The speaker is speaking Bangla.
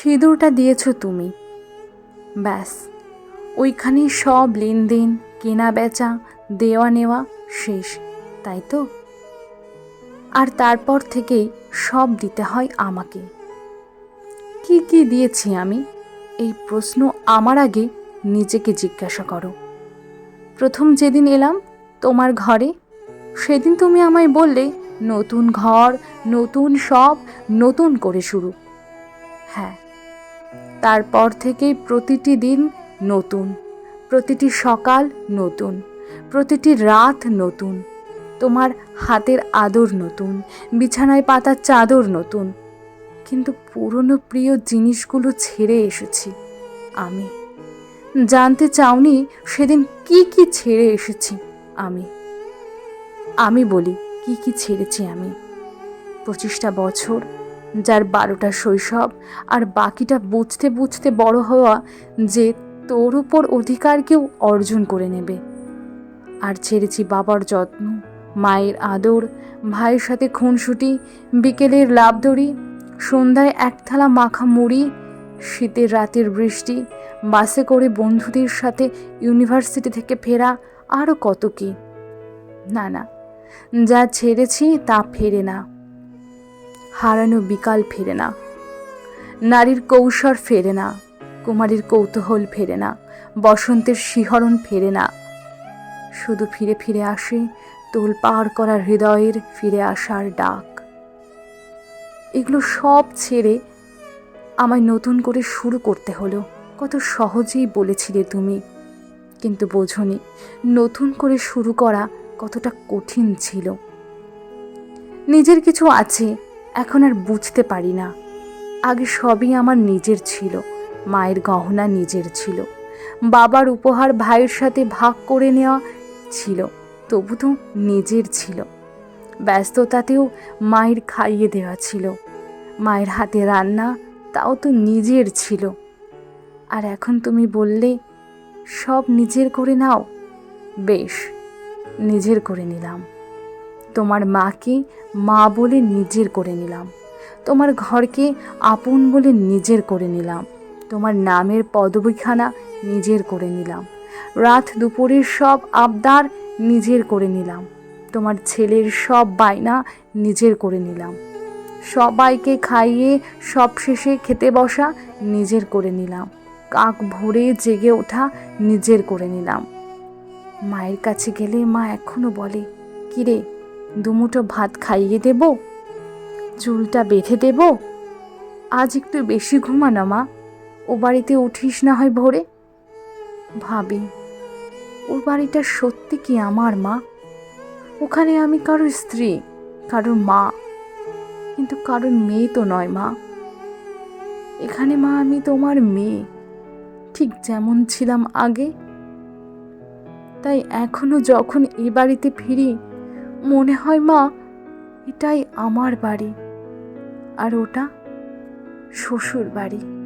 সিঁদুরটা দিয়েছ তুমি। ব্যাস, ওইখানে সব লেনদেন কেনা বেচা দেওয়া নেওয়া শেষ, তাই তো? আর তারপর থেকেই সব দিতে হয় আমাকে। কি কি দিয়েছি আমি? এই প্রশ্ন আমার আগে নিজেকে জিজ্ঞাসা করো। প্রথম যেদিন এলাম তোমার ঘরে, সেদিন তুমি আমায় বললে, নতুন ঘর, নতুন সব, নতুন করে শুরু। হ্যাঁ তারপর থেকেই প্রতিটি দিন নতুন, প্রতিটি সকাল নতুন, প্রতিটি রাত নতুন, তোমার হাতের আদর নতুন, বিছানায় পাতার চাদর নতুন। কিন্তু পুরনো প্রিয় জিনিসগুলো ছেড়ে এসেছি আমি। জানতে চাওনি সেদিন কি কি ছেড়ে এসেছি আমি। আমি বলি, কি কি ছেড়েছি আমি? পঁচিশটা বছর যার বারোটা শৈশব আর বাকিটা বুঝতে বুঝতে বড় হওয়া যে তোর উপর অধিকার কেউ অর্জন করে নেবে। আর ছেড়েছি বাবার যত্ন, মায়ের আদর, ভাইয়ের সাথে খুনসুটি, বিকেলের লাভদড়ি সন্ধ্যায় এক থালা মাখা মুড়ি, শীতের রাতের বৃষ্টি, বাসে করে বন্ধুদের সাথে ইউনিভার্সিটি থেকে ফেরা আরও কত কি। না না, যা ছেড়েছি তা ফেরে না। হারানো বিকাল ফেরে না। নারীর কৌশর ফেরে না, কুমারীর কৌতূহল ফেরে না, বসন্তের শিহরণ ফেরে না। শুধু ফিরে ফিরে আসে তোল পার করা হৃদয়ের ফিরে আসার ডাক। এগুলো সব ছেড়ে আমায় নতুন করে শুরু করতে হলো। কত সহজেই বলেছিলে তুমি, কিন্তু বোঝনি, নতুন করে শুরু করা কতটা কঠিন ছিল। নিজের কিছু আছে এখন আর বুঝতে পারি না। আগে সবই আমার নিজের ছিল, মায়ের গহনা নিজের ছিল। বাবার উপহার ভাইয়ের সাথে ভাগ করে নেওয়া ছিল, তবু তো নিজের ছিল। ব্যস্ততাতেও মায়ের খাইয়ে দেওয়া ছিল। মায়ের হাতে রান্না, তাও তো নিজের ছিল। আর এখন তুমি বললে, সব নিজের করে নাও। বেশ, নিজের করে নিলাম। তোমার মাকে মা বলে নিজের করে নিলাম। তোমার ঘরকে আপন বলে নিজের করে নিলাম। তোমার নামের পদবিখানা নিজের করে নিলাম। রাত দুপুরের সব আবদার নিজের করে নিলাম। তোমার ছেলের সব বায়না নিজের করে নিলাম। সবাইকে খাইয়ে সব শেষে খেতে বসা নিজের করে নিলাম। কাক ভোরে জেগে ওঠা নিজের করে নিলাম। মায়ের কাছে গেলে মা এখনও বলে, কিরে দুমুঠো ভাত খাইয়ে দেব, চুলটা বেঁধে দেব। আজ একটু বেশি ঘুমানো মা। ও বাড়িতে উঠিস না হয় ভোরে। ভাবি ওর বাড়িটা সত্যি কি আমার, মা? ওখানে আমি কারোর স্ত্রী কারোর মা, কিন্তু কারোর মেয়ে তো নয়, মা। এখানে, মা, আমি তোমার মেয়ে। ঠিক যেমন ছিলাম আগে। তাই এখনও যখন এ বাড়িতে ফিরি মনে হয় মা এটাই আমার বাড়ি। আর ওটা শ্বশুর বাড়ি